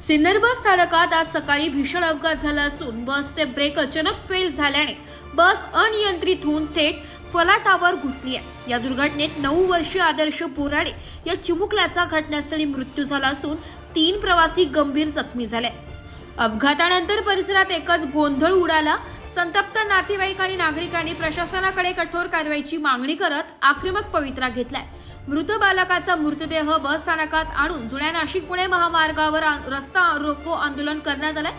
सिन्नर बस स्थानकात आज सकाळी भीषण अपघात झाला असून बसचे ब्रेक अचानक फेल झाल्याने बस अनियंत्रित होऊन थेट फलाटावर घुसली आहे. या दुर्घटनेत नऊ वर्षीय आदर्श बोराडे या चिमुकल्याचा घटनास्थळी मृत्यू झाला असून तीन प्रवासी गंभीर जखमी झाले. अपघातानंतर परिसरात एकच गोंधळ उडाला. संतप्त नातेवाईक आणि नागरिकांनी प्रशासनाकडे कठोर कारवाईची मागणी करत आक्रमक पवित्रा घेतलाय. मृत बालकाचा मृतदेह बस स्थानकात आणून जुन्या नाशिक पुणे महामार्गावर रस्ता रोको आंदोलन करण्यात आलं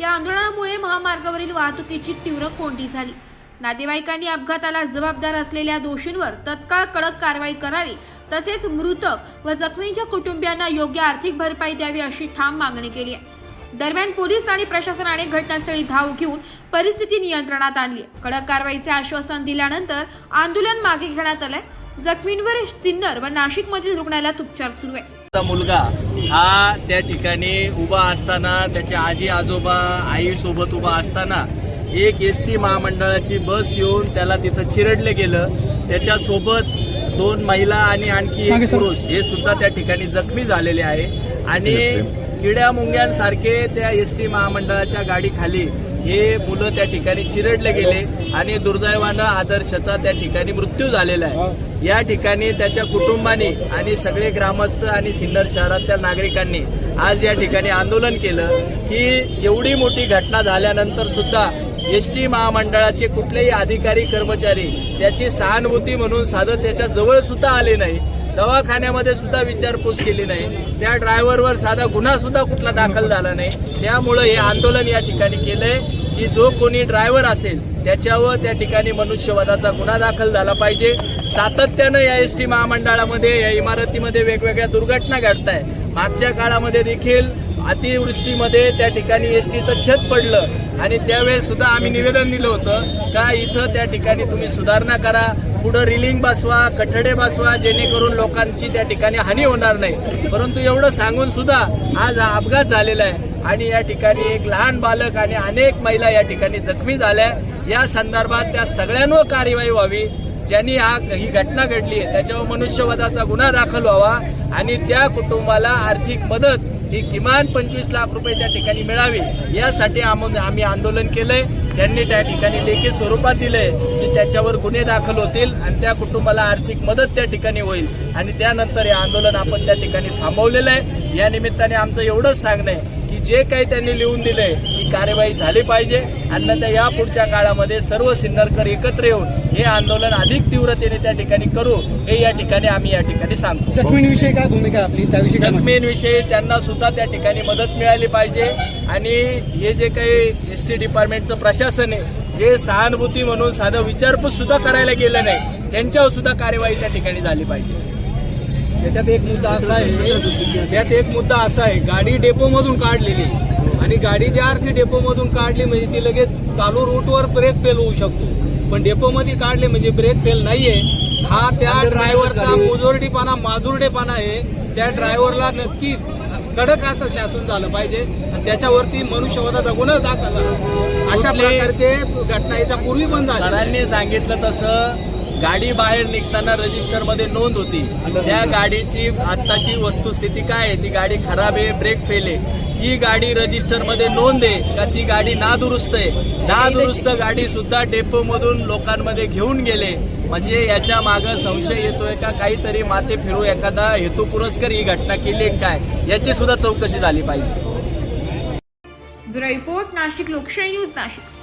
या आंदोलनामुळे महामार्गावरील वाहतुकीची तीव्र कोंडी झाली. नातेवाईकांनी अपघाताला जबाबदार असलेल्या दोषींवर तत्काळ कडक कारवाई करावी तसेच मृतक व जखमींच्या कुटुंबियांना योग्य आर्थिक भरपाई द्यावी अशी ठाम मागणी केली आहे. दरम्यान पोलीस आणि प्रशासनाने घटनास्थळी धाव घेऊन परिस्थिती नियंत्रणात आणली आहे. कडक कारवाईचे आश्वासन दिल्यानंतर आंदोलन मागे घेण्यात आलंय. जखमींवर सिन्नर व नाशिकमधील रुग्णालयात उपचार सुरू आहे. मुलगा हा त्या ठिकाणी उभा असताना त्याचे आजी आजोबा आई सोबत उभा असताना एक एस टी महामंडळाची बस येऊन त्याला तिथं चिरडले गेलं. त्याच्यासोबत दोन महिला आणि आणखी एक पुरुष हे सुद्धा त्या ठिकाणी जखमी झालेले आहे. आणि किड्या मुंग्यांसारखे त्या एस टी महामंडळाच्या गाडीखाली हे मुलं त्या ठिकाणी चिरडले गेले आणि दुर्दैवानं आदर्शचा त्या ठिकाणी मृत्यू झालेला आहे. या ठिकाणी त्याच्या कुटुंबाने आणि सगळे ग्रामस्थ आणि सिन्नर शहरातल्या नागरिकांनी आज या ठिकाणी आंदोलन केलं की एवढी मोठी घटना झाल्यानंतर सुद्धा एस टी महामंडळाचे कुठलेही अधिकारी कर्मचारी त्याची सहानुभूती म्हणून साधं त्याच्याजवळ सुद्धा आले नाही. दवाखान्यामध्ये सुद्धा विचारपूस केली नाही. त्या ड्रायव्हरवर साधा गुन्हा सुद्धा कुठला दाखल झाला नाही. त्यामुळं हे आंदोलन या ठिकाणी केलंय की जो कोणी ड्रायव्हर असेल त्याच्यावर त्या ठिकाणी मनुष्यवधाचा गुन्हा दाखल झाला पाहिजे. सातत्यानं या एस टी महामंडळामध्ये या इमारतीमध्ये वेगवेगळ्या दुर्घटना घडत आहे मागच्या काळामध्ये देखील अतिवृष्टीमध्ये त्या ठिकाणी एस टीचं छत पडलं. आणि त्यावेळेस सुद्धा आम्ही निवेदन दिलं होतं का इथं त्या ठिकाणी तुम्ही सुधारणा करा पुढं रिलिंग बसवा कठडे बसवा जेणेकरून लोकांची त्या ठिकाणी हानी होणार नाही. परंतु एवढं सांगून सुद्धा आज हा अपघात झालेला आहे. आणि या ठिकाणी एक लहान बालक आणि अनेक महिला या ठिकाणी जखमी झाल्या. या संदर्भात त्या सगळ्यांवर कार्यवाही व्हावी. ज्यांनी हा ही घटना घडली आहे त्याच्यावर मनुष्यवधाचा गुन्हा दाखल व्हावा. आणि त्या कुटुंबाला आर्थिक मदत ही किमान पंचवीस लाख रुपये त्या ठिकाणी मिळावी. यासाठी आम्ही आंदोलन केलंय. त्यांनी त्या ठिकाणी लेखी स्वरूपात दिलंय की त्याच्यावर गुन्हे दाखल होतील आणि त्या कुटुंबाला आर्थिक मदत त्या ठिकाणी होईल. आणि त्यानंतर हे आंदोलन आपण त्या ठिकाणी थांबवलेलं आहे. या निमित्ताने आमचं एवढंच सांगणं आहे की जे काही त्यांनी लिहून दिलंय ती कार्यवाही झाली पाहिजे. अन्यथा या पुढच्या काळामध्ये सर्व सिन्नरकर एकत्र येऊन हे आंदोलन अधिक तीव्रतेने त्या ठिकाणी करू हे या ठिकाणी आम्ही या ठिकाणी सांगतो. जखमींविषयी काय भूमिका आपली? त्याविषयी? जखमींविषयी त्यांना सुद्धा त्या ठिकाणी मदत मिळाली पाहिजे. आणि हे जे काही एस टी डिपार्टमेंटचं प्रशासन आहे जे सहानुभूती म्हणून साधं विचारपूस सुद्धा करायला गेलं नाही त्यांच्यावर सुद्धा कार्यवाही त्या ठिकाणी झाली पाहिजे. त्याच्यात एक मुद्दा असा आहे त्यात एक मुद्दा असा आहे गाडी डेपोमधून काढलेली. आणि गाडी ज्या अर्थी डेपोमधून काढली म्हणजे ती लगेच चालू रूटवर ब्रेक फेल होऊ शकतो. पण डेपोमध्ये काढले म्हणजे ब्रेक फेल नाहीये. हा त्या ड्रायव्हरचा मुजोरडीपणा माजुरडेपणा आहे. त्या ड्रायव्हरला नक्की कडक असं शासन झालं पाहिजे. आणि त्याच्यावरती मनुष्यवधाचा गुन्हा दाखल झाला. अशा प्रकारचे घटना याच्या पूर्वी पण झाल्या सरांनी सांगितलं तसं. गाडी बाहेर निघताना रजिस्टरमध्ये नोंद होती. त्या गाडीची आत्ताची वस्तुस्थिती काय आहे? ती गाडी खराब आहे ब्रेक फेल आहे. ती गाडी रजिस्टरमध्ये नोंद आहे का? ती गाडी नादुरुस्त आहे? नादुरुस्त गाडी सुद्धा डेपो मधून लोकांमध्ये घेऊन गेले. म्हणजे याच्या मागे संशय येतोय का? काहीतरी माते फिरू एखादा हेतू पुरस्कार ही घटना केली आहे काय? याची सुद्धा चौकशी झाली पाहिजे. रिपोर्ट नाशिक लोकशाही न्यूज नाशिक.